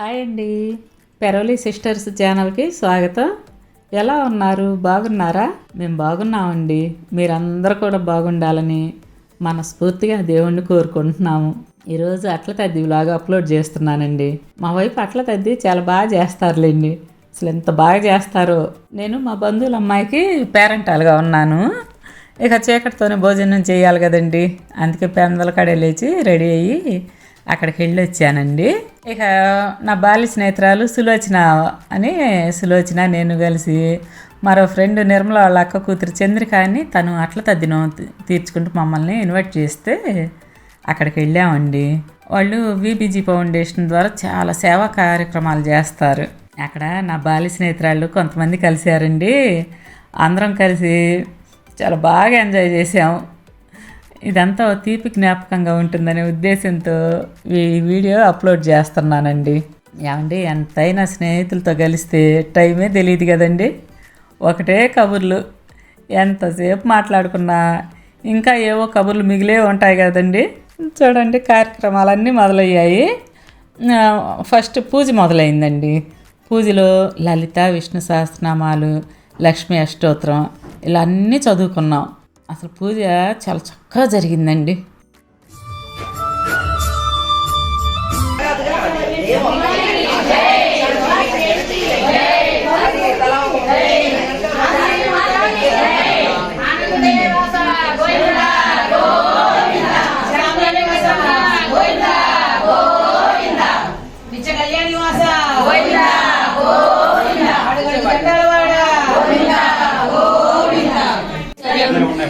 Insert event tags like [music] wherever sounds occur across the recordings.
Hi అండి. Peravali sisters ఛానల్కి స్వాగతం. ఎలా ఉన్నారు? బాగున్నారా? మేము బాగున్నామండి. మీరందరూ కూడా బాగుండాలని మనస్ఫూర్తిగా దేవుణ్ణి కోరుకుంటున్నాము. ఈరోజు అట్ల తద్ది వ్లాగ్ అప్లోడ్ చేస్తున్నానండి. మా వైపు అట్ల తద్ది చాలా బాగా చేస్తారులేండి. అసలు ఎంత బాగా చేస్తారో. నేను మా బంధువుల అమ్మాయికి పేరెంటాలుగా ఉన్నాను. ఇక చీకటితోనే భోజనం చేయాలి కదండి. అందుకే పెందల కడే లేచి రెడీ అయ్యి అక్కడికి వెళ్ళి వచ్చానండి ఇక నా బాల్య స్నేహితురాలు సులోచన అని సులోచన నేను కలిసి మరో ఫ్రెండ్ నిర్మల వాళ్ళ అక్క కూతురు చంద్రిక అని తను అట్ల తద్దినం తీర్చుకుంటూ మమ్మల్ని ఇన్వైట్ చేస్తే అక్కడికి వెళ్ళామండి. వాళ్ళు విబిజీ ఫౌండేషన్ ద్వారా చాలా సేవా కార్యక్రమాలు చేస్తారు. అక్కడ నా బాల్య స్నేహితురాళ్ళు కొంతమంది కలిశారండి అందరం కలిసి చాలా బాగా ఎంజాయ్ చేసాం. ఇదంతా తీపి జ్ఞాపకంగా ఉంటుందనే ఉద్దేశంతో ఈ వీడియో అప్లోడ్ చేస్తున్నానండి. ఏమండి ఎంతైనా స్నేహితులతో కలిస్తే టైమే తెలియదు కదండి. ఒకటే కబుర్లు ఎంతసేపు మాట్లాడుకున్నా ఇంకా ఏవో కబుర్లు మిగిలే ఉంటాయి కదండి. చూడండి కార్యక్రమాలన్నీ మొదలయ్యాయి. ఫస్ట్ పూజ మొదలైందండి. పూజలో లలిత విష్ణు సహస్రనామాలు లక్ష్మీ అష్టోత్తరం ఇలా అన్నీ చదువుకున్నాం. అసలు పూజ చాలా చక్కగా జరిగిందండి.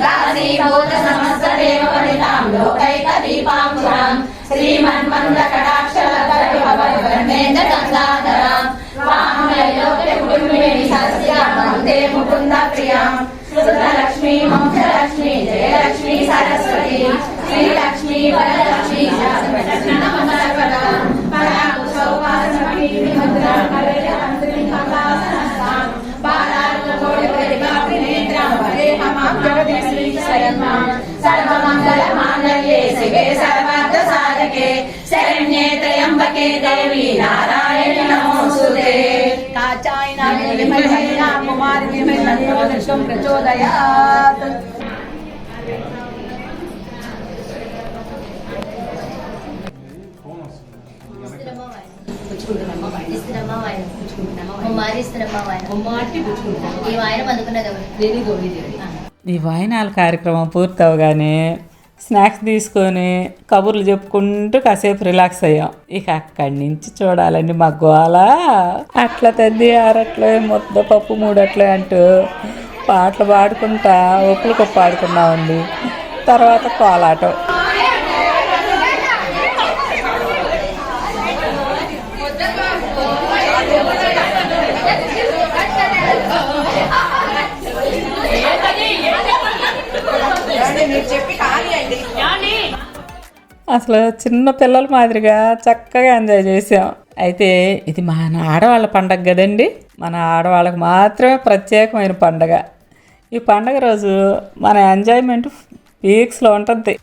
దాసీభూత లోకైక దీపాంకురాం శ్రీమన్మంద కటాక్షలకరమేంద్ర గంగాధరాం కుటుంబిని ముకుంద ప్రియాం సరస్వతి శ్రీలక్ష్మీ వరలక్ష్మీ శాస్త్రలక్ష్మీ సర్వార్థ సాధకే శరణ్యే త్రయంబకే దేవి నారాయణి నమోస్తుతే. ప్రచోదయాత్. వాయన. ఈ వాయినాల కార్యక్రమం పూర్తవగానే స్నాక్స్ తీసుకొని కబుర్లు చెప్పుకుంటూ కాసేపు రిలాక్స్ అయ్యాం. ఇక అక్కడి నుంచి చూడాలండి మా గోళ అట్ల తద్ది ఆరట్లే ముద్ద పప్పు మూడట్లే అంటూ పాటలు పాడుకుంటా ఒప్పులు కొప్పు పాడుకున్నామండి తర్వాత కోలాటం. అసలు చిన్న పిల్లల మాదిరిగా చక్కగా ఎంజాయ్ చేసాం. అయితే ఇది మన ఆడవాళ్ళ పండగ కదండి. మన ఆడవాళ్ళకి మాత్రమే ప్రత్యేకమైన పండగ. ఈ పండగ రోజు మన ఎంజాయ్మెంట్ పీక్స్లో ఉంటుంది.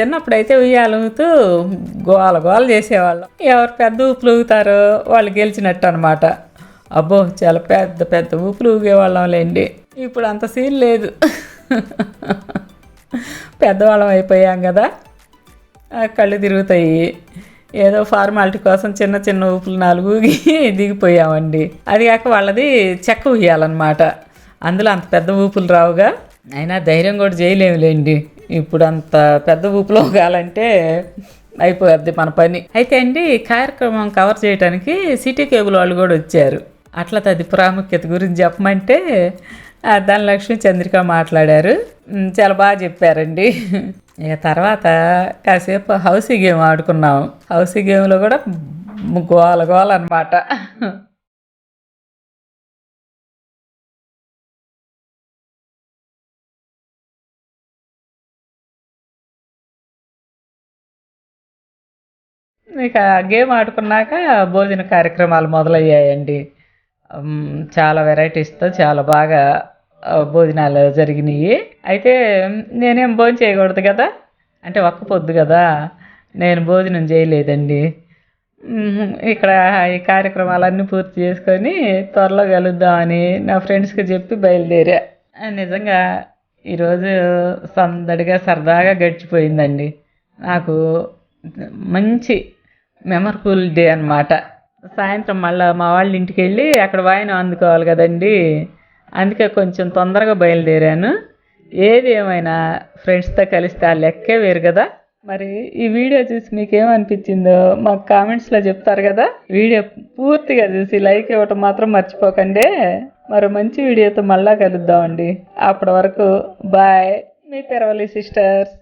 చిన్నప్పుడైతే ఉయ్యాలుగుతూ గోల గోల చేసేవాళ్ళం. ఎవరు పెద్ద ఊపులు ఊగుతారో వాళ్ళు గెలిచినట్టు అనమాట అబ్బో చాలా పెద్ద పెద్ద ఊపులు ఊగేవాళ్ళం లేండి ఇప్పుడు అంత సీన్ లేదు. పెద్దవాళ్ళం అయిపోయాం కదా. కళ్ళు తిరుగుతాయి. ఏదో ఫార్మాలిటీ కోసం చిన్న చిన్న ఊపులు నాలుగు ఊగి [laughs] దిగిపోయామండి. అది కాక వాళ్ళది చెక్క ఉయ్యాలన్నమాట. అందులో అంత పెద్ద ఊపులు రావుగా. అయినా ధైర్యం కూడా చేయలేములేండి. ఇప్పుడు అంత పెద్ద ఊపులో కాలంటే అయిపోద్ది మన పని. అయితే అండి కార్యక్రమం కవర్ చేయడానికి సిటీ కేబుల్ వాళ్ళు కూడా వచ్చారు. అట్లా తది ప్రాముఖ్యత గురించి చెప్పమంటే ధనలక్ష్మి చంద్రిక మాట్లాడారు. చాలా బాగా చెప్పారండి. ఇక తర్వాత కాసేపు హౌసీ గేమ్ ఆడుకున్నాం. హౌసీ గేమ్లో కూడా గోల గోల అనమాట ఇక గేమ్ ఆడుకున్నాక భోజన కార్యక్రమాలు మొదలయ్యాయండి. చాలా వెరైటీస్తో చాలా బాగా భోజనాలు జరిగినాయి. అయితే నేనేం భోజనం చేయకూడదు కదా? అంటే ఒక్క పొద్దు కదా? నేను భోజనం చేయలేదండి. ఇక్కడ ఈ కార్యక్రమాలన్నీ పూర్తి చేసుకొని త్వరలో కలుద్దామని నా ఫ్రెండ్స్కి చెప్పి బయలుదేరా. నిజంగా ఈరోజు సందడిగా సరదాగా గడిచిపోయిందండి. నాకు మంచి మెమరబుల్ డే అన్నమాట. సాయంత్రం మళ్ళీ మా వాళ్ళ ఇంటికి వెళ్ళి అక్కడ వాయినం అందుకోవాలి కదండి. అందుకే కొంచెం తొందరగా బయలుదేరాను. ఏది ఏమైనా ఫ్రెండ్స్తో కలిస్తే ఆ లెక్కే వేరు కదా. మరి ఈ వీడియో చూసి మీకు ఏమనిపించిందో మాకు కామెంట్స్లో చెప్తారు కదా. వీడియో పూర్తిగా చూసి లైక్ ఇవ్వటం మాత్రం మర్చిపోకండి. మరో మంచి వీడియోతో మళ్ళా కలుద్దామండి. అప్పటి వరకు బాయ్. మీ పెరవలి సిస్టర్స్.